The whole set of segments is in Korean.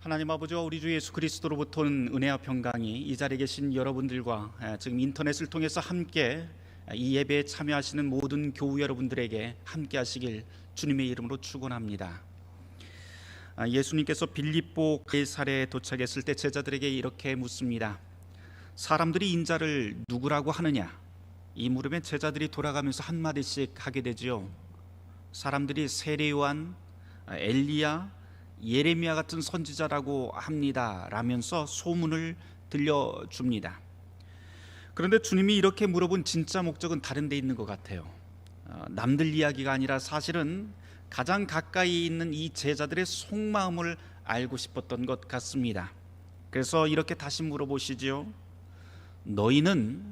하나님 아버지와 우리 주 예수 그리스도로부터 온 은혜와 평강이 이 자리에 계신 여러분들과 에, 지금 인터넷을 통해서 함께 이 예배에 참여하시는 모든 교우 여러분들에게 함께 하시길 주님의 이름으로 축원합니다. 아, 예수님께서 빌립보 게살에 도착했을 때 제자들에게 이렇게 묻습니다. 사람들이 인자를 누구라고 하느냐? 이 물음에 제자들이 돌아가면서 한 마디씩 하게 되지요. 사람들이 세례 요한, 아, 엘리야, 예레미야 같은 선지자라고 합니다. 라면서 소문을 들려줍니다. 그런데 주님이 이렇게 물어본 진짜 목적은 다른 데 있는 것 같아요. 어, 남들 이야기가 아니라 사실은 가장 가까이 있는 이 제자들의 속마음을 알고 싶었던 것 같습니다. 그래서 이렇게 다시 물어보시지요. 너희는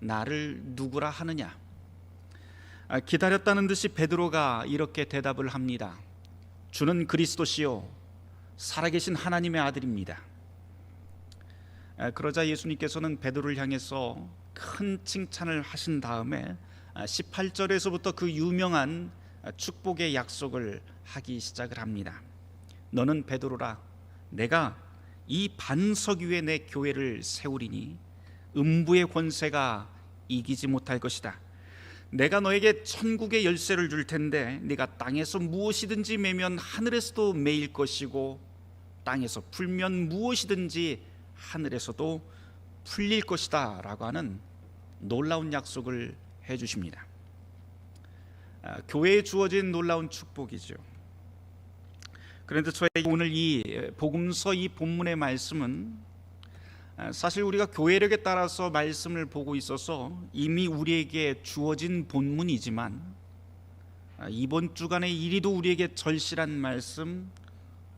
나를 누구라 하느냐? 아, 기다렸다는 듯이 베드로가 이렇게 대답을 합니다. 주는 그리스도시요 살아계신 하나님의 아들입니다. 아, 그러자 예수님께서는 베드로를 향해서 큰 칭찬을 하신 다음에 18절에서부터 그 유명한 축복의 약속을 하기 시작을 합니다. 너는 베드로라 내가 이 반석 위에 내 교회를 세우리니 음부의 권세가 이기지 못할 것이다. 내가 너에게 천국의 열쇠를 줄 텐데 네가 땅에서 무엇이든지 매면 하늘에서도 매일 것이고 땅에서 풀면 무엇이든지 하늘에서도 풀릴 것이다라고 하는 놀라운 약속을 해 주십니다. 아, 교회에 주어진 놀라운 축복이죠. 그런데 저에게 오늘 이 복음서 이 본문의 말씀은 아, 사실 우리가 교회력에 따라서 말씀을 보고 있어서 이미 우리에게 주어진 본문이지만 아, 이번 주간의 이리도 우리에게 절실한 말씀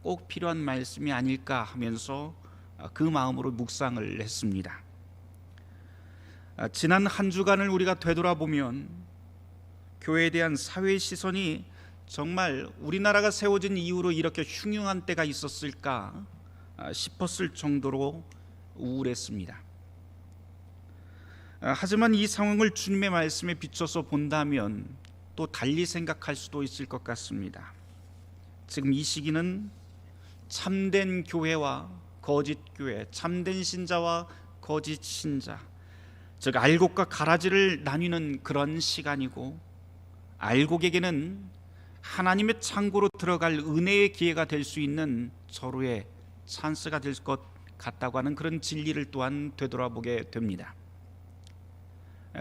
꼭 필요한 말씀이 아닐까 하면서 아, 그 마음으로 묵상을 했습니다. 지난 한 주간을 우리가 되돌아보면 교회에 대한 사회 시선이 정말 우리나라가 세워진 이후로 이렇게 흉흉한 때가 있었을까 싶었을 정도로 우울했습니다. 하지만 이 상황을 주님의 말씀에 비춰서 본다면 또 달리 생각할 수도 있을 것 같습니다. 지금 이 시기는 참된 교회와 거짓 교회, 참된 신자와 거짓 신자, 즉 알곡과 가라지를 나뉘는 그런 시간이고 알곡에게는 하나님의 창고로 들어갈 은혜의 기회가 될 수 있는 절호의 찬스가 될 것 같다고 하는 그런 진리를 또한 되돌아보게 됩니다.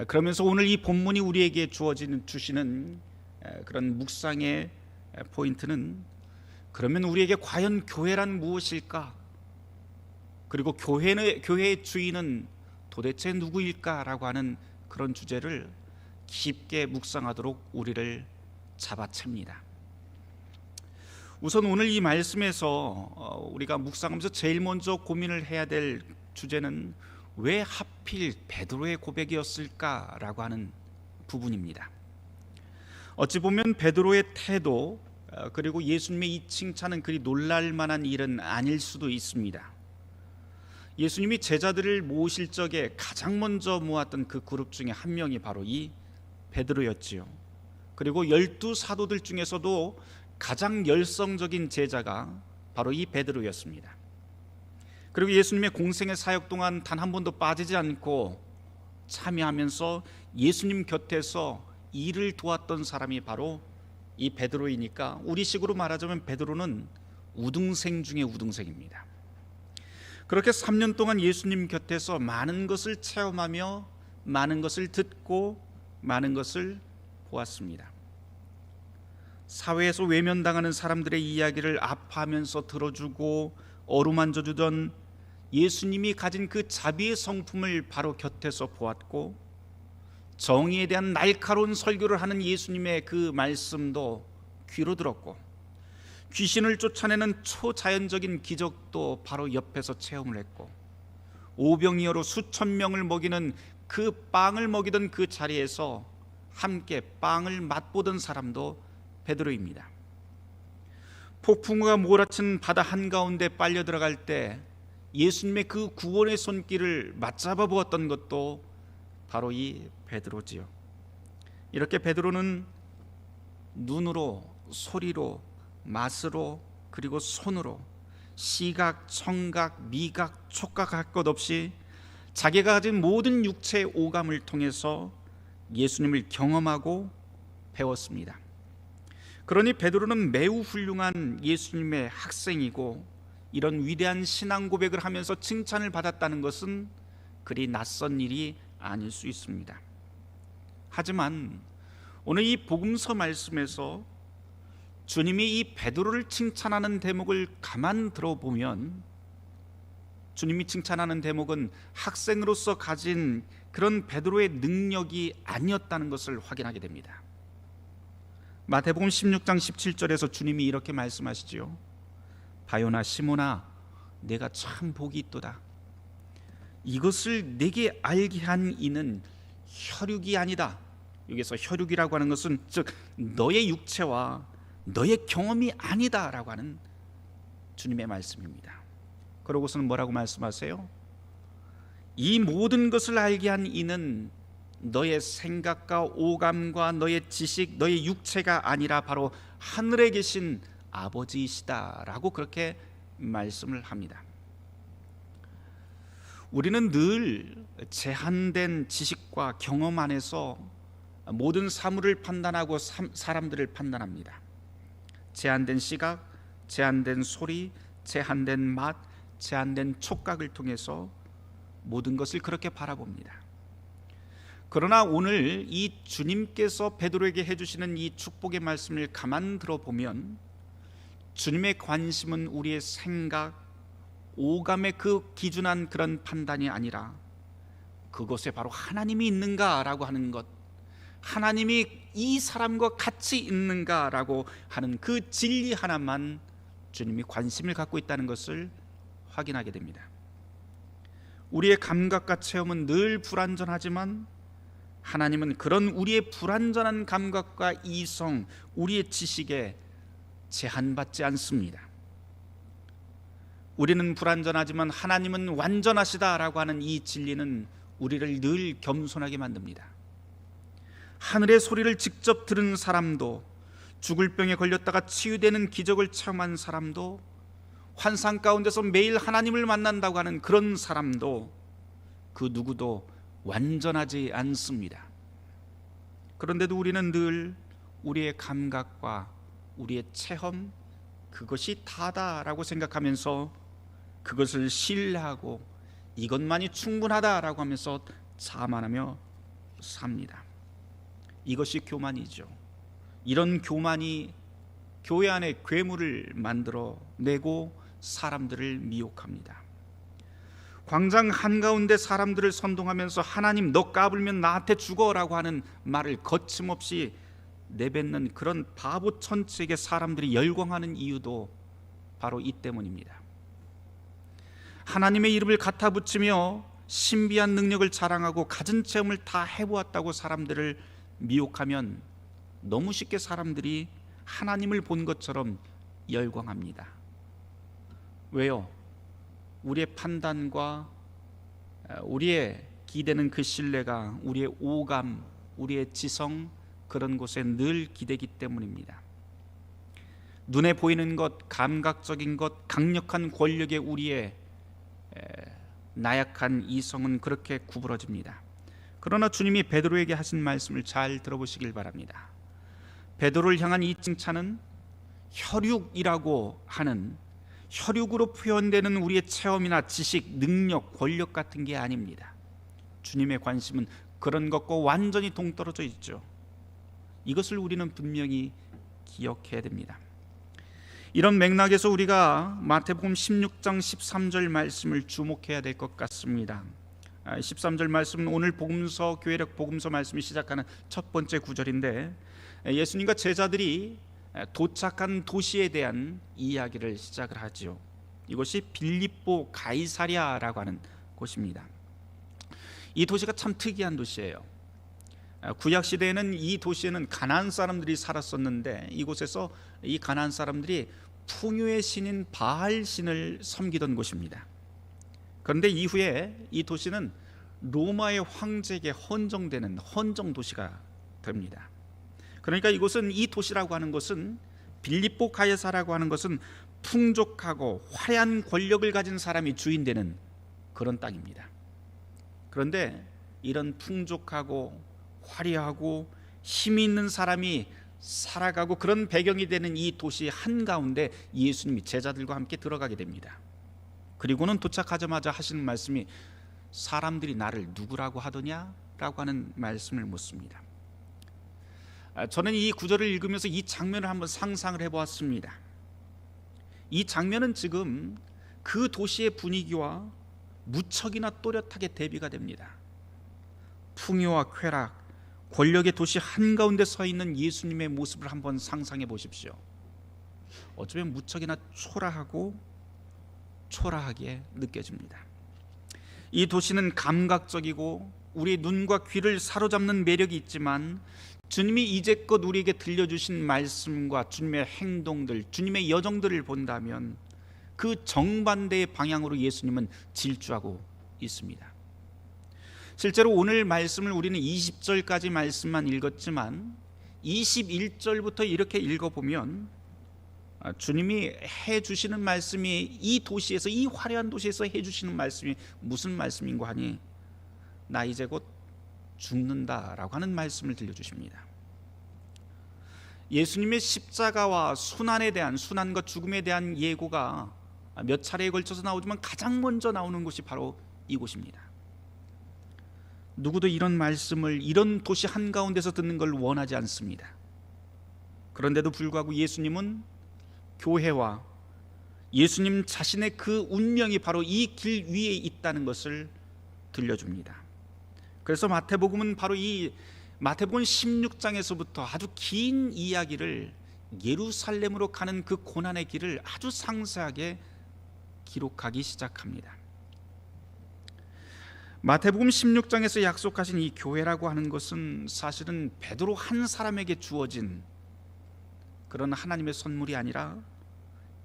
그러면서 오늘 이 본문이 우리에게 주어지는 주시는 그런 묵상의 포인트는 그러면 우리에게 과연 교회란 무엇일까? 그리고 교회의 교회의 주인은 도대체 누구일까라고 하는 그런 주제를 깊게 묵상하도록 우리를 잡아챕니다. 우선 오늘 이 말씀에서 어, 우리가 묵상하면서 제일 먼저 고민을 해야 될 주제는 왜 하필 베드로의 고백이었을까라고 하는 부분입니다. 어찌 보면 베드로의 태도 어, 그리고 예수님의 이 칭찬은 그리 놀랄 만한 일은 아닐 수도 있습니다. 예수님이 제자들을 모실 적에 가장 먼저 모았던 그 그룹 중에 한 명이 바로 이 베드로였지요. 그리고 열두 사도들 중에서도 가장 열성적인 제자가 바로 이 베드로였습니다. 그리고 예수님의 공생의 사역 동안 단 한 번도 빠지지 않고 참여하면서 예수님 곁에서 일을 도왔던 사람이 바로 이 베드로이니까 우리식으로 말하자면 베드로는 우등생 중의 우등생입니다. 그렇게 3년 동안 예수님 곁에서 많은 것을 체험하며 많은 것을 듣고 많은 것을 보았습니다. 사회에서 외면당하는 사람들의 이야기를 아파하면서 들어주고 어루만져 주던 예수님이 가진 그 자비의 성품을 바로 곁에서 보았고 정의에 대한 날카로운 설교를 하는 예수님의 그 말씀도 귀로 들었고 귀신을 쫓아내는 초자연적인 기적도 바로 옆에서 체험을 했고 오병이어로 수천 명을 먹이는 그 빵을 먹이던 그 자리에서 함께 빵을 맛보던 사람도 베드로입니다. 폭풍우가 몰아친 바다 한가운데 빨려 들어갈 때 예수님의 그 구원의 손길을 맞잡아 보았던 것도 바로 이 베드로지요. 이렇게 베드로는 눈으로 소리로 맛으로 그리고 손으로 시각, 청각, 미각, 촉각 할 것 없이 자기가 가진 모든 육체의 오감을 통해서 예수님을 경험하고 배웠습니다. 그러니 베드로는 매우 훌륭한 예수님의 학생이고 이런 위대한 신앙 고백을 하면서 칭찬을 받았다는 것은 그리 낯선 일이 아닐 수 있습니다. 하지만 오늘 이 복음서 말씀에서 주님이 이 베드로를 칭찬하는 대목을 가만 들어보면 주님이 칭찬하는 대목은 학생으로서 가진 그런 베드로의 능력이 아니었다는 것을 확인하게 됩니다. 마태복음 16장 17절에서 주님이 이렇게 말씀하시지요. 바요나 시모나 내가 참 복이 있도다. 이것을 내게 알게 한 이는 혈육이 아니다. 여기서 혈육이라고 하는 것은 즉 너의 육체와 너의 경험이 아니다라고 하는 주님의 말씀입니다. 그러고서는 뭐라고 말씀하세요? 이 모든 것을 알게 한 이는 너의 생각과 오감과 너의 지식, 너의 육체가 아니라 바로 하늘에 계신 아버지이시다라고 그렇게 말씀을 합니다. 우리는 늘 제한된 지식과 경험 안에서 모든 사물을 판단하고 사람들을 판단합니다. 제한된 시각, 제한된 소리, 제한된 맛, 제한된 촉각을 통해서 모든 것을 그렇게 바라봅니다. 그러나 오늘 이 주님께서 베드로에게 해주시는 이 축복의 말씀을 가만 들어보면 주님의 관심은 우리의 생각, 오감의 그 기준한 그런 판단이 아니라 그곳에 바로 하나님이 있는가라고 하는 것, 하나님이 이 사람과 같이 있는가라고 하는 그 진리 하나만 주님이 관심을 갖고 있다는 것을 확인하게 됩니다. 우리의 감각과 체험은 늘 불완전하지만 하나님은 그런 우리의 불완전한 감각과 이성, 우리의 지식에 제한받지 않습니다. 우리는 불완전하지만 하나님은 완전하시다라고 하는 이 진리는 우리를 늘 겸손하게 만듭니다. 하늘의 소리를 직접 들은 사람도 죽을 병에 걸렸다가 치유되는 기적을 체험한 사람도 환상 가운데서 매일 하나님을 만난다고 하는 그런 사람도 그 누구도 완전하지 않습니다. 그런데도 우리는 늘 우리의 감각과 우리의 체험 그것이 다다라고 생각하면서 그것을 신뢰하고 이것만이 충분하다라고 하면서 자만하며 삽니다. 이것이 교만이죠. 이런 교만이 교회 안에 괴물을 만들어 내고 사람들을 미혹합니다. 광장 한가운데 사람들을 선동하면서 하나님 너 까불면 나한테 죽어라고 하는 말을 거침없이 내뱉는 그런 바보 천치에게 사람들이 열광하는 이유도 바로 이 때문입니다. 하나님의 이름을 갖다 붙이며 신비한 능력을 자랑하고 가진 체험을 다 해보았다고 사람들을 미혹하면 너무 쉽게 사람들이 하나님을 본 것처럼 열광합니다. 왜요? 우리의 판단과 우리의 기대는 그 신뢰가 우리의 오감, 우리의 지성 그런 곳에 늘 기대기 때문입니다. 눈에 보이는 것, 감각적인 것, 강력한 권력의 우리의 나약한 이성은 그렇게 구부러집니다. 그러나 주님이 베드로에게 하신 말씀을 잘 들어보시길 바랍니다. 베드로를 향한 이 칭찬은 혈육이라고 하는 혈육으로 표현되는 우리의 체험이나 지식, 능력, 권력 같은 게 아닙니다. 주님의 관심은 그런 것과 완전히 동떨어져 있죠. 이것을 우리는 분명히 기억해야 됩니다. 이런 맥락에서 우리가 마태복음 16장 13절 말씀을 주목해야 될 것 같습니다. 13절 아, 말씀은 오늘 복음서 교회력 복음서 말씀이 시작하는 첫 번째 구절인데 예수님과 제자들이 도착한 도시에 대한 이야기를 시작을 하지요. 이것이 빌립보 가이사랴라고 하는 곳입니다. 이 도시가 참 특이한 도시예요. 구약 시대에는 이 도시에는 가나안 사람들이 살았었는데 이곳에서 이 가나안 사람들이 풍요의 신인 바알 신을 섬기던 곳입니다. 그런데 이후에 이 도시는 로마의 황제에게 헌정되는 헌정 도시가 됩니다. 그러니까 이곳은 이 도시라고 하는 것은 빌립보 가야사라고 하는 것은 풍족하고 화려한 권력을 가진 사람이 주인 되는 그런 땅입니다. 그런데 이런 풍족하고 화려하고 힘이 있는 사람이 살아가고 그런 배경이 되는 이 도시 한가운데 예수님이 제자들과 함께 들어가게 됩니다. 그리고는 도착하자마자 하시는 말씀이 사람들이 나를 누구라고 하더냐? 라고 하는 말씀을 묻습니다. 아, 저는 이 구절을 읽으면서 이 장면을 한번 상상을 해보았습니다. 이 장면은 지금 그 도시의 분위기와 무척이나 또렷하게 대비가 됩니다. 풍요와 쾌락, 권력의 도시 한가운데 서 있는 예수님의 모습을 한번 상상해 보십시오. 어쩌면 무척이나 초라하고 초라하게 느껴집니다. 이 도시는 감각적이고 우리 눈과 귀를 사로잡는 매력이 있지만 주님이 이제껏 우리에게 들려주신 말씀과 주님의 행동들, 주님의 여정들을 본다면 그 정반대의 방향으로 예수님은 질주하고 있습니다. 실제로 오늘 말씀을 우리는 20절까지 말씀만 읽었지만 21절부터 이렇게 읽어보면 아, 주님이 해 주시는 말씀이 이 도시에서 이 화려한 도시에서 해 주시는 말씀이 무슨 말씀인고 하니 나 이제 곧 죽는다라고 하는 말씀을 들려 주십니다. 예수님의 십자가와 순환에 대한 순환과 죽음에 대한 예고가 몇 차례에 걸쳐서 나오지만 가장 먼저 나오는 곳이 바로 이곳입니다. 누구도 이런 말씀을 이런 도시 한가운데서 듣는 걸 원하지 않습니다. 그런데도 불구하고 예수님은 교회와 예수님 자신의 그 운명이 바로 이 길 위에 있다는 것을 들려줍니다. 그래서 마태복음은 바로 이 마태복음 16장에서부터 아주 긴 이야기를 예루살렘으로 가는 그 고난의 길을 아주 상세하게 기록하기 시작합니다. 마태복음 16장에서 약속하신 이 교회라고 하는 것은 사실은 베드로 한 사람에게 주어진 그런 하나님의 선물이 아니라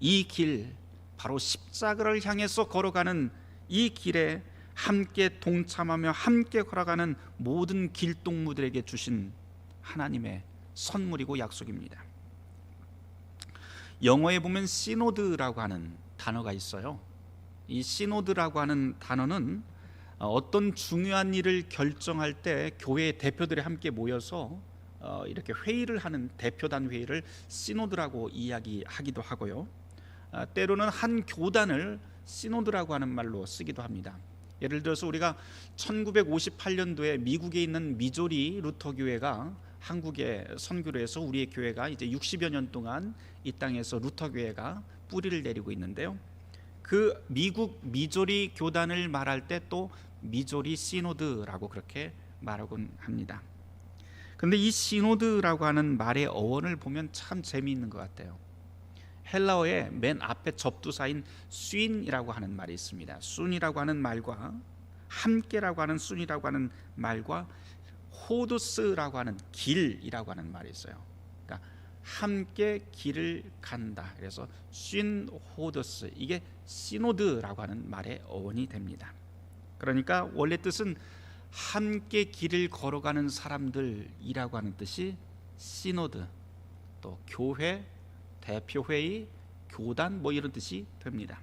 이 길 바로 십자가를 향해서 걸어가는 이 길에 함께 동참하며 함께 걸어가는 모든 길동무들에게 주신 하나님의 선물이고 약속입니다. 영어에 보면 시노드라고 하는 단어가 있어요. 이 시노드라고 하는 단어는 어떤 중요한 일을 결정할 때 교회 대표들이 함께 모여서 어, 이렇게 회의를 하는 대표단 회의를 시노드라고 이야기하기도 하고요. 아, 때로는 한 교단을 시노드라고 하는 말로 쓰기도 합니다. 예를 들어서 우리가 1958년도에 미국에 있는 미조리 루터 교회가 한국에 선교를 해서 우리의 교회가 이제 60여 년 동안 이 땅에서 루터 교회가 뿌리를 내리고 있는데요. 그 미국 미조리 교단을 말할 때 또 미조리 시노드라고 그렇게 말하곤 합니다. 근데 이 시노드라고 하는 말의 어원을 보면 참 재미있는 것 같아요. 헬라어의 맨 앞에 접두사인 쉰이라고 하는 말이 있습니다. 순이라고 하는 말과 함께라고 하는 순이라고 하는 말과 호두스라고 하는 길이라고 하는 말이 있어요. 그러니까 함께 길을 간다. 그래서 쉰 호두스 이게 시노드라고 하는 말의 어원이 됩니다. 그러니까 원래 뜻은 함께 길을 걸어가는 사람들이라고 하는 뜻이 시노드 또 교회 대표회의 교단 뭐 이런 뜻이 됩니다.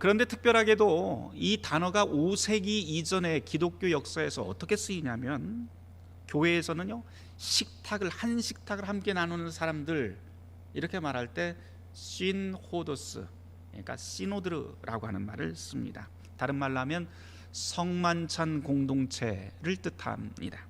그런데 특별하게도 이 단어가 5세기 이전의 기독교 역사에서 어떻게 쓰이냐면 교회에서는요 식탁을 한 식탁을 함께 나누는 사람들 이렇게 말할 때 신호도스 그러니까 시노드라고 하는 말을 씁니다. 다른 말로 하면 성만찬 공동체를 뜻합니다.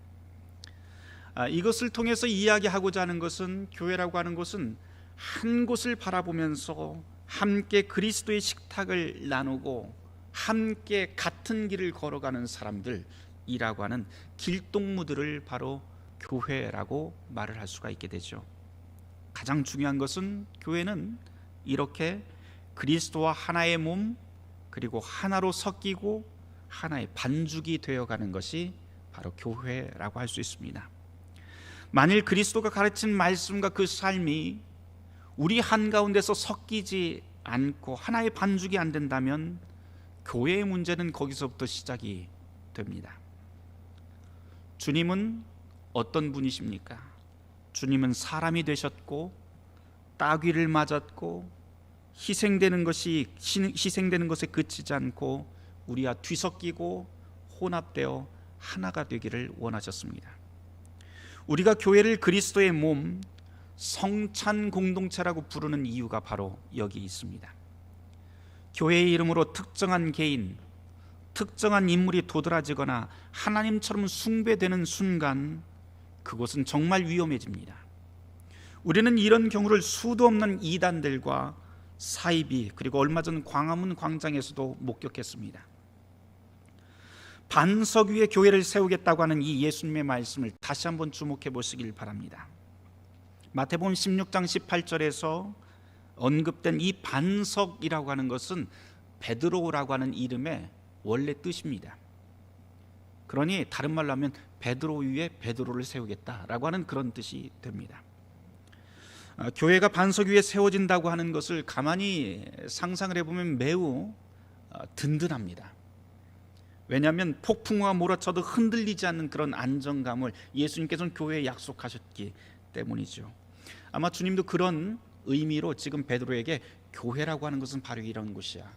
아, 이것을 통해서 이야기하고자 하는 것은 교회라고 하는 것은 한 곳을 바라보면서 함께 그리스도의 식탁을 나누고 함께 같은 길을 걸어가는 사람들이라고 하는 길동무들을 바로 교회라고 말을 할 수가 있게 되죠. 가장 중요한 것은 교회는 이렇게 그리스도와 하나의 몸 그리고 하나로 섞이고 하나의 반죽이 되어가는 것이 바로 교회라고 할 수 있습니다. 만일 그리스도가 가르친 말씀과 그 삶이 우리 한가운데서 섞이지 않고 하나의 반죽이 안 된다면 교회의 문제는 거기서부터 시작이 됩니다. 주님은 어떤 분이십니까? 주님은 사람이 되셨고 따귀를 맞았고 희생되는 것이 희생되는 것에 그치지 않고 우리와 뒤섞이고 혼합되어 하나가 되기를 원하셨습니다. 우리가 교회를 그리스도의 몸 성찬 공동체라고 부르는 이유가 바로 여기 있습니다. 교회의 이름으로 특정한 개인, 특정한 인물이 도드라지거나 하나님처럼 숭배되는 순간 그곳은 정말 위험해집니다. 우리는 이런 경우를 수도 없는 이단들과 사이비 그리고 얼마 전 광화문 광장에서도 목격했습니다. 반석 위에 교회를 세우겠다고 하는 이 예수님의 말씀을 다시 한번 주목해 보시길 바랍니다. 마태복음 16장 18절에서 언급된 이 반석이라고 하는 것은 베드로라고 하는 이름의 원래 뜻입니다. 그러니 다른 말로 하면 베드로 위에 베드로를 세우겠다라고 하는 그런 뜻이 됩니다. 어, 교회가 반석 위에 세워진다고 하는 것을 가만히 상상을 해보면 매우 어, 든든합니다. 왜냐하면 폭풍우가 몰아쳐도 흔들리지 않는 그런 안정감을 예수님께서는 교회에 약속하셨기 때문이죠. 아마 주님도 그런 의미로 지금 베드로에게 교회라고 하는 것은 바로 이런 곳이야.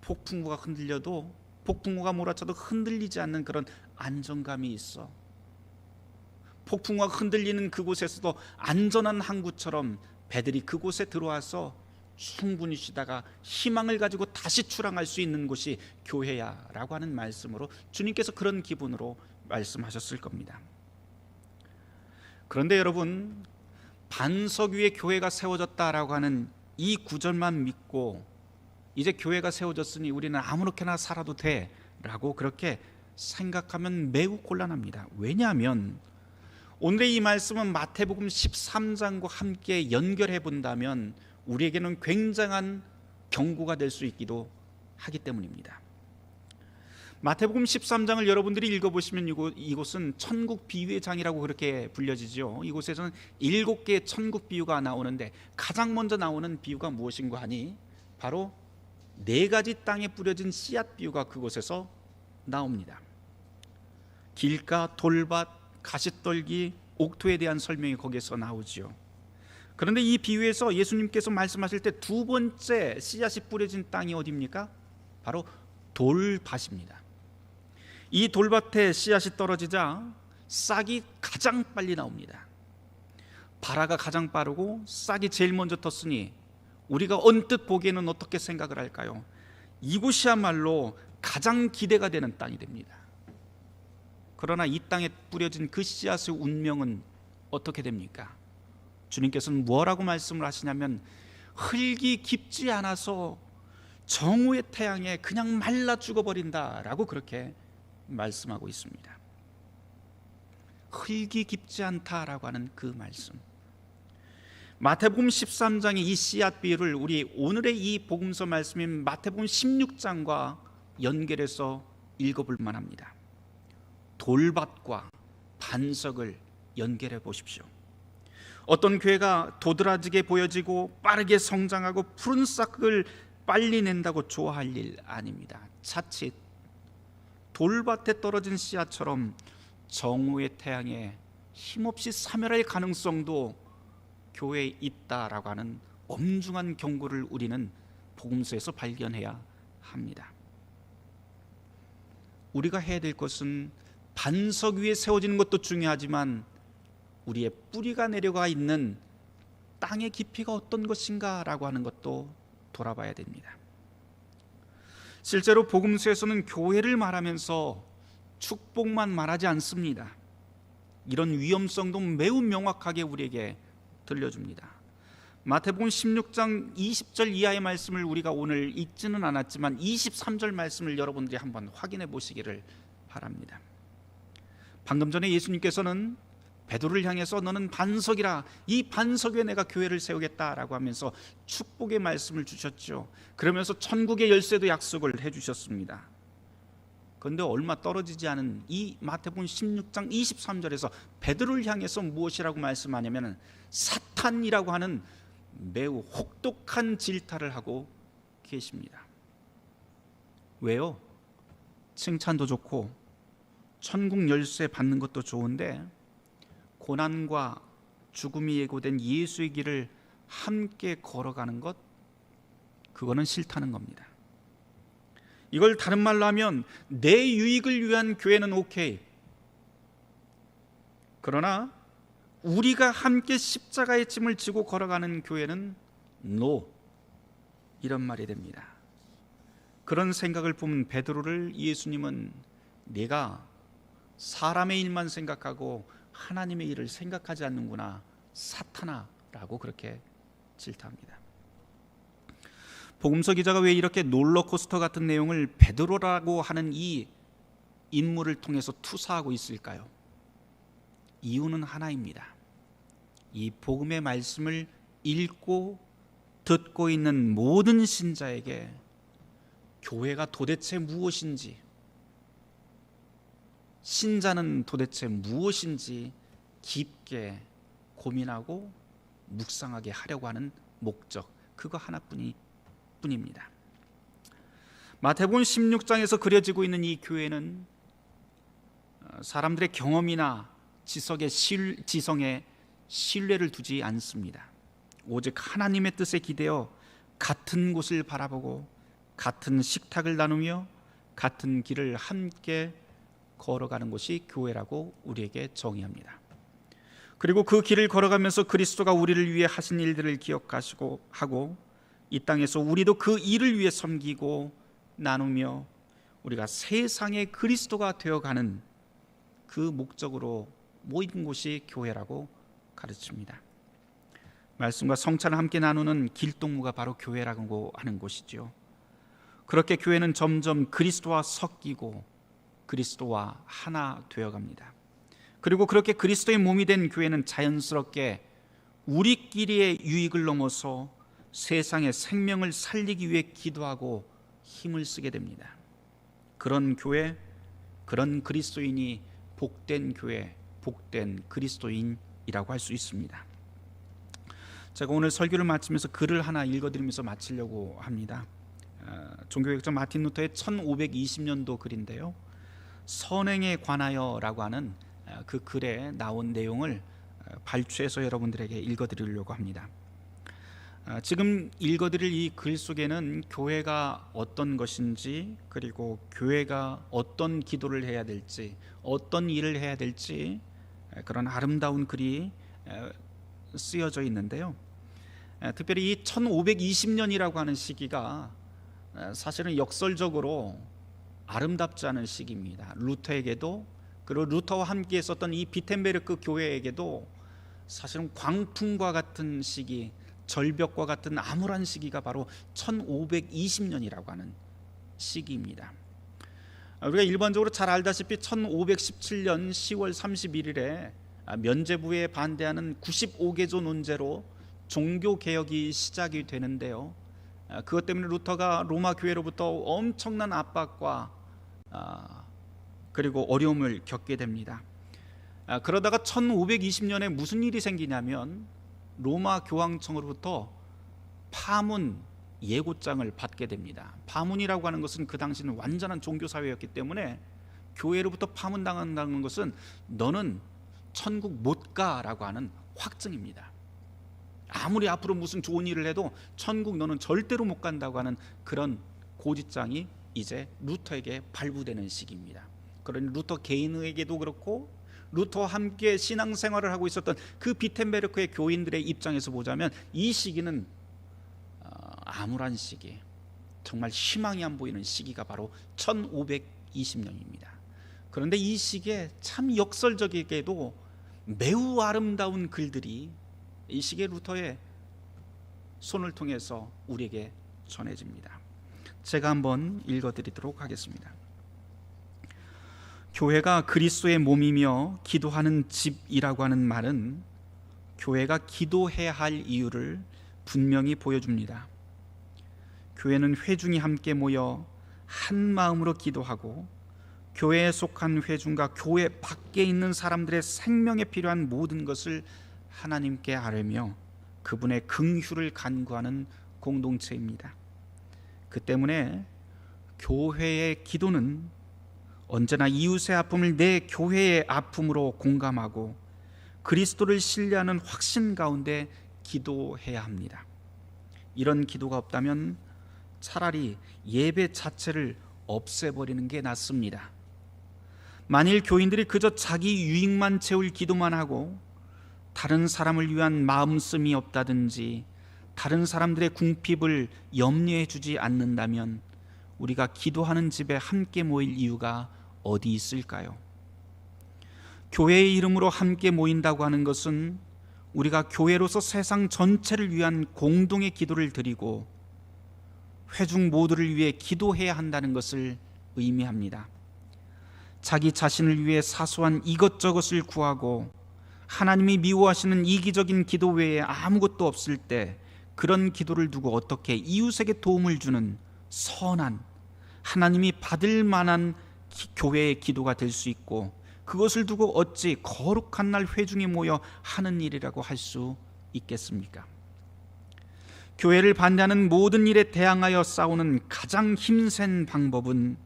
폭풍우가 흔들려도 폭풍우가 몰아쳐도 흔들리지 않는 그런 안정감이 있어. 폭풍우가 흔들리는 그곳에서도 안전한 항구처럼 배들이 그곳에 들어와서 충분히 쉬다가 희망을 가지고 다시 출항할 수 있는 곳이 교회야라고 하는 말씀으로 주님께서 그런 기분으로 말씀하셨을 겁니다. 그런데 여러분 반석 위에 교회가 세워졌다라고 하는 이 구절만 믿고 이제 교회가 세워졌으니 우리는 아무렇게나 살아도 돼라고 그렇게 생각하면 매우 곤란합니다. 왜냐하면 오늘의 이 말씀은 마태복음 13장과 함께 연결해 본다면 우리에게는 굉장한 경고가 될 수 있기도 하기 때문입니다. 마태복음 13장을 여러분들이 읽어보시면 이곳, 이곳은 천국 비유의 장이라고 그렇게 불려지죠. 이곳에서는 일곱 개의 천국 비유가 나오는데 가장 먼저 나오는 비유가 무엇인가 하니 바로 네 가지 땅에 뿌려진 씨앗 비유가 그곳에서 나옵니다. 길가, 돌밭, 가시떨기, 옥토에 대한 설명이 거기에서 나오지요. 그런데 이 비유에서 예수님께서 말씀하실 때 두 번째 씨앗이 뿌려진 땅이 어디입니까? 바로 돌밭입니다. 이 돌밭에 씨앗이 떨어지자 싹이 가장 빨리 나옵니다. 발화가 가장 빠르고 싹이 제일 먼저 텄으니 우리가 언뜻 보기에는 어떻게 생각을 할까요? 이곳이야말로 가장 기대가 되는 땅이 됩니다. 그러나 이 땅에 뿌려진 그 씨앗의 운명은 어떻게 됩니까? 주님께서는 뭐라고 말씀을 하시냐면 흙이 깊지 않아서 정오의 태양에 그냥 말라 죽어버린다라고 그렇게 말씀하고 있습니다. 흙이 깊지 않다라고 하는 그 말씀. 마태복음 13장의 이 씨앗 비유를 우리 오늘의 이 복음서 말씀인 마태복음 16장과 연결해서 읽어볼 만합니다. 돌밭과 반석을 연결해 보십시오. 어떤 교회가 도드라지게 보여지고 빠르게 성장하고 푸른 싹을 빨리 낸다고 좋아할 일 아닙니다. 자칫 돌밭에 떨어진 씨앗처럼 정오의 태양에 힘없이 사멸할 가능성도 교회에 있다라고 하는 엄중한 경고를 우리는 복음서에서 발견해야 합니다. 우리가 해야 될 것은 반석 위에 세워지는 것도 중요하지만 우리의 뿌리가 내려가 있는 땅의 깊이가 어떤 것인가라고 하는 것도 돌아봐야 됩니다. 실제로 복음서에서는 교회를 말하면서 축복만 말하지 않습니다. 이런 위험성도 매우 명확하게 우리에게 들려줍니다. 마태복음 16장 20절 이하의 말씀을 우리가 오늘 읽지는 않았지만 23절 말씀을 여러분들이 한번 확인해 보시기를 바랍니다. 방금 전에 예수님께서는 베드로를 향해서 너는 반석이라 이 반석 위에 내가 교회를 세우겠다라고 하면서 축복의 말씀을 주셨죠. 그러면서 천국의 열쇠도 약속을 해 주셨습니다. 그런데 얼마 떨어지지 않은 이 마태복음 16장 23절에서 베드로를 향해서 무엇이라고 말씀하냐면 사탄이라고 하는 매우 혹독한 질타를 하고 계십니다. 왜요? 칭찬도 좋고 천국 열쇠 받는 것도 좋은데 고난과 죽음이 예고된 예수의 길을 함께 걸어가는 것 그거는 싫다는 겁니다. 이걸 다른 말로 하면 내 유익을 위한 교회는 오케이. 그러나 우리가 함께 십자가의 짐을 지고 걸어가는 교회는 노. 이런 말이 됩니다. 그런 생각을 뿜은 베드로를 예수님은 네가 사람의 일만 생각하고 하나님의 일을 생각하지 않는구나. 사탄아라고 그렇게 질타합니다. 복음서 기자가 왜 이렇게 롤러코스터 같은 내용을 베드로라고 하는 이 인물을 통해서 투사하고 있을까요? 이유는 하나입니다. 이 복음의 말씀을 읽고 듣고 있는 모든 신자에게 교회가 도대체 무엇인지 신자는 도대체 무엇인지 깊게 고민하고 묵상하게 하려고 하는 목적 그거 하나뿐이 뿐입니다. 마태복음 16장에서 그려지고 있는 이 교회는 어, 사람들의 경험이나 지성의 실, 지성에 신뢰를 두지 않습니다. 오직 하나님의 뜻에 기대어 같은 곳을 바라보고 같은 식탁을 나누며 같은 길을 함께 걸어가는 곳이 교회라고 우리에게 정의합니다. 그리고 그 길을 걸어가면서 그리스도가 우리를 위해 하신 일들을 기억하시고 하고 이 땅에서 우리도 그 일을 위해 섬기고 나누며 우리가 세상의 그리스도가 되어가는 그 목적으로 모인 곳이 교회라고 가르칩니다. 말씀과 성찬을 함께 나누는 길동무가 바로 교회라고 하는 곳이지요. 그렇게 교회는 점점 그리스도와 섞이고 그리스도와 하나 되어 갑니다. 그리고 그렇게 그리스도의 몸이 된 교회는 자연스럽게 우리끼리의 유익을 넘어서 세상의 생명을 살리기 위해 기도하고 힘을 쓰게 됩니다. 그런 교회, 그런 그리스도인이 복된 교회, 복된 그리스도인이라고 할 수 있습니다. 제가 오늘 설교를 마치면서 글을 하나 읽어드리면서 마치려고 합니다. 어, 종교개혁자 마틴 루터의 1520년도 글인데요. 선행에 관하여라고 하는 어, 그 글에 나온 내용을 어, 발췌해서 여러분들에게 읽어드리려고 합니다. 지금 읽어드릴 이 글 속에는 교회가 어떤 것인지 그리고 교회가 어떤 기도를 해야 될지 어떤 일을 해야 될지 그런 아름다운 글이 쓰여져 있는데요. 특별히 이 1520년이라고 하는 시기가 사실은 역설적으로 아름답지 않은 시기입니다. 루터에게도 그리고 루터와 함께 있었던 이 비텐베르크 교회에게도 사실은 광풍과 같은 시기, 절벽과 같은 암울한 시기가 바로 1520년이라고 하는 시기입니다. 우리가 일반적으로 잘 알다시피 1517년 10월 31일에 면제부에 반대하는 95개조 논제로 종교 개혁이 시작이 되는데요. 그것 때문에 루터가 로마 교회로부터 엄청난 압박과 아, 그리고 어려움을 겪게 됩니다. 아, 그러다가 1520년에 무슨 일이 생기냐면 로마 교황청으로부터 파문 예고장을 받게 됩니다. 파문이라고 하는 것은 그 당시는 완전한 종교 사회였기 때문에 교회로부터 파문당한다는 것은 너는 천국 못 가라고 하는 확증입니다. 아무리 앞으로 무슨 좋은 일을 해도 천국 너는 절대로 못 간다고 하는 그런 고지장이 이제 루터에게 발부되는 시기입니다. 그러니 루터 개인에게도 그렇고 루터와 함께 신앙생활을 하고 있었던 그 비텐베르크의 교인들의 입장에서 보자면 이 시기는 어, 암울한 시기, 정말 희망이 안 보이는 시기가 바로 1520년입니다. 그런데 이 시기에 참 역설적이게도 매우 아름다운 글들이 이 시기에 루터의 손을 통해서 우리에게 전해집니다. 제가 한번 읽어드리도록 하겠습니다. 교회가 그리스도의 몸이며 기도하는 집이라고 하는 말은 교회가 기도해야 할 이유를 분명히 보여줍니다. 교회는 회중이 함께 모여 한 마음으로 기도하고 교회에 속한 회중과 교회 밖에 있는 사람들의 생명에 필요한 모든 것을 하나님께 아뢰며 그분의 긍휼을 간구하는 공동체입니다. 그 때문에 교회의 기도는 언제나 이웃의 아픔을 내 교회의 아픔으로 공감하고 그리스도를 신뢰하는 확신 가운데 기도해야 합니다. 이런 기도가 없다면 차라리 예배 자체를 없애버리는 게 낫습니다. 만일 교인들이 그저 자기 유익만 채울 기도만 하고 다른 사람을 위한 마음씀이 없다든지 다른 사람들의 궁핍을 염려해 주지 않는다면 우리가 기도하는 집에 함께 모일 이유가 어디 있을까요? 교회의 이름으로 함께 모인다고 하는 것은 우리가 교회로서 세상 전체를 위한 공동의 기도를 드리고 회중 모두를 위해 기도해야 한다는 것을 의미합니다. 자기 자신을 위해 사소한 이것저것을 구하고 하나님이 미워하시는 이기적인 기도 외에 아무것도 없을 때 그런 기도를 두고 어떻게 이웃에게 도움을 주는 선한 하나님이 받을 만한 기- 교회의 기도가 될 수 있고 그것을 두고 어찌 거룩한 날 회중에 모여 하는 일이라고 할 수 있겠습니까? 교회를 반대하는 모든 일에 대항하여 싸우는 가장 힘센 방법은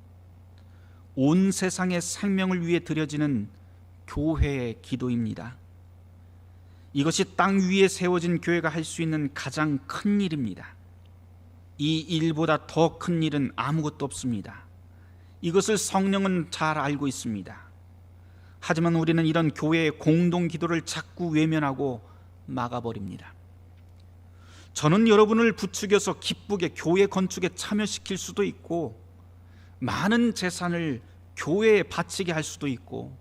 온 세상의 생명을 위해 드려지는 교회의 기도입니다. 이것이 땅 위에 세워진 교회가 할 수 있는 가장 큰 일입니다. 이 일보다 더 큰 일은 아무것도 없습니다. 이것을 성령은 잘 알고 있습니다. 하지만 우리는 이런 교회의 공동 기도를 자꾸 외면하고 막아버립니다. 저는 여러분을 부추겨서 기쁘게 교회 건축에 참여시킬 수도 있고 많은 재산을 교회에 바치게 할 수도 있고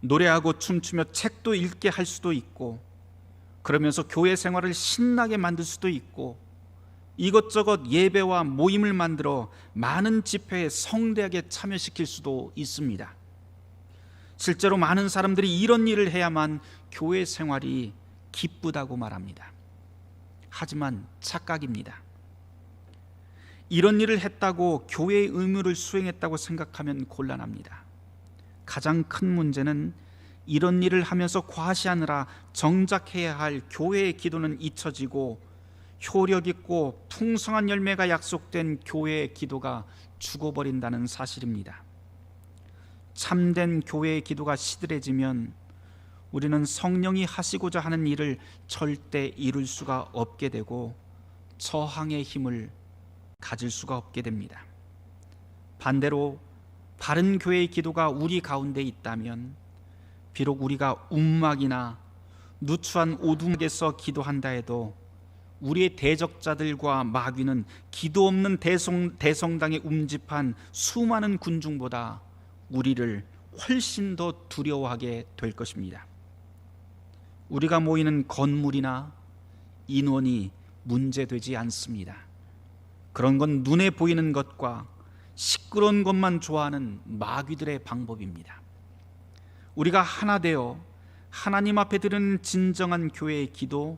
노래하고 춤추며 책도 읽게 할 수도 있고 그러면서 교회 생활을 신나게 만들 수도 있고 이것저것 예배와 모임을 만들어 많은 집회에 성대하게 참여시킬 수도 있습니다. 실제로 많은 사람들이 이런 일을 해야만 교회 생활이 기쁘다고 말합니다. 하지만 착각입니다. 이런 일을 했다고 교회의 의무를 수행했다고 생각하면 곤란합니다. 가장 큰 문제는 이런 일을 하면서 과시하느라 정작 해야 할 교회의 기도는 잊혀지고 효력 있고 풍성한 열매가 약속된 교회의 기도가 죽어버린다는 사실입니다. 참된 교회의 기도가 시들해지면 우리는 성령이 하시고자 하는 일을 절대 이룰 수가 없게 되고 저항의 힘을 가질 수가 없게 됩니다. 반대로 바른 교회의 기도가 우리 가운데 있다면 비록 우리가 움막이나 누추한 오두막에서 기도한다 해도 우리의 대적자들과 마귀는 기도 없는 대성, 대성당에 움집한 수많은 군중보다 우리를 훨씬 더 두려워하게 될 것입니다. 우리가 모이는 건물이나 인원이 문제되지 않습니다. 그런 건 눈에 보이는 것과 시끄러운 것만 좋아하는 마귀들의 방법입니다. 우리가 하나 되어 하나님 앞에 드리는 진정한 교회의 기도,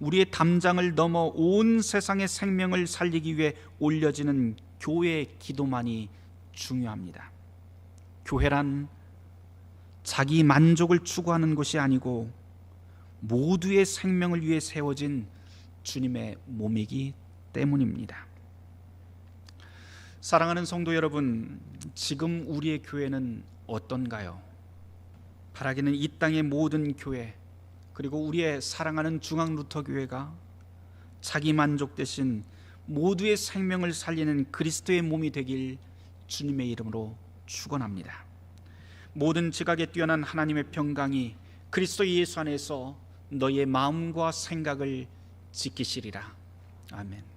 우리의 담장을 넘어 온 세상의 생명을 살리기 위해 올려지는 교회의 기도만이 중요합니다. 교회란 자기 만족을 추구하는 것이 아니고 모두의 생명을 위해 세워진 주님의 몸이기 때문입니다. 사랑하는 성도 여러분, 지금 우리의 교회는 어떤가요? 바라기는 이 땅의 모든 교회 그리고 우리의 사랑하는 중앙 루터 교회가 자기 만족 대신 모두의 생명을 살리는 그리스도의 몸이 되길 주님의 이름으로 축원합니다. 모든 지각에 뛰어난 하나님의 평강이 그리스도 예수 안에서 너의 마음과 생각을 지키시리라. 아멘.